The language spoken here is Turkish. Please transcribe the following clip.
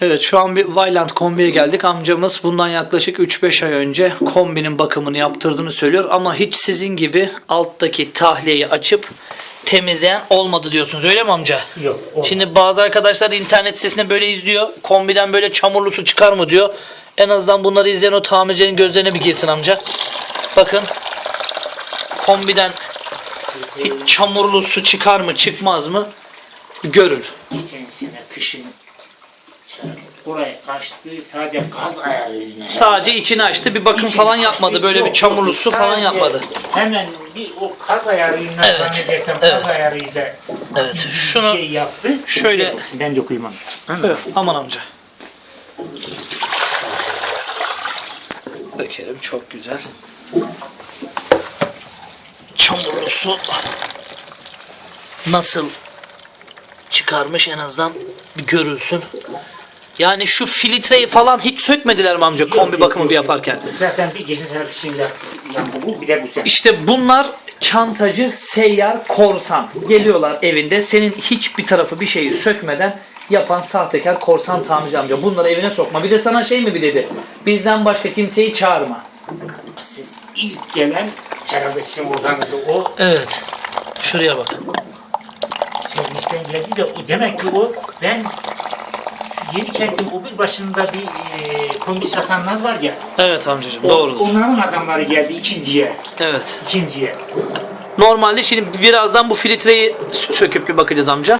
Evet şu an bir Valiant kombiye geldik. Amcamız bundan yaklaşık 3-5 ay önce kombinin bakımını yaptırdığını söylüyor. Ama hiç sizin gibi alttaki tahliyeyi açıp temizleyen olmadı diyorsunuz. Öyle mi amca? Yok. o- Şimdi bazı arkadaşlar internet sitesinde böyle izliyor. Kombiden böyle çamurlu su çıkar mı diyor. En azından bunları izleyen o tamircinin gözlerine bir girsin amca. Bakın. Kombiden hiç çamurlu su çıkar mı çıkmaz mı? Görün. Geçen sene kışın orayı açtı sadece gaz ayarı yüzüne. Sadece içini açtı. Bir bakım İçini falan açtı, yapmadı. Böyle bir yok, çamurlu yok. su falan Sadece yapmadı. Hemen bir o gaz ayarıyla Evet, zannedersem evet. gaz ayarıyla Evet. bir Şunu şey yaptı. şöyle- ben dokuyayım onu. Evet, aman amca. Dökelim çok güzel. Çamurlu su nasıl çıkarmış en azından bir görülsün. Yani şu filtreyi falan hiç sökmediler mi amca kombi Yok, bakımı yok, bir yok. yaparken? Zaten bir gece servisinde yandı bu bir de bu sene. İşte bunlar çantacı, seyyar, korsan. Geliyorlar evinde senin hiçbir tarafı bir şeyi sökmeden yapan sahtekar korsan tamirci amca. Bunları evine sokma. Bir de sana şey mi bir dedi? Bizden başka kimseyi çağırma. Siz ilk gelen herhalde sizin o Evet. Şuraya bakın. Servisten geldi de demek ki o ben yeni kentin o bir başında bir e, kombi satanlar var ya Evet amcacığım o- doğrudur. onların adamları geldi ikinciye Evet. ikinciye Normalde şimdi birazdan bu filtreyi söküp bir bakacağız amca.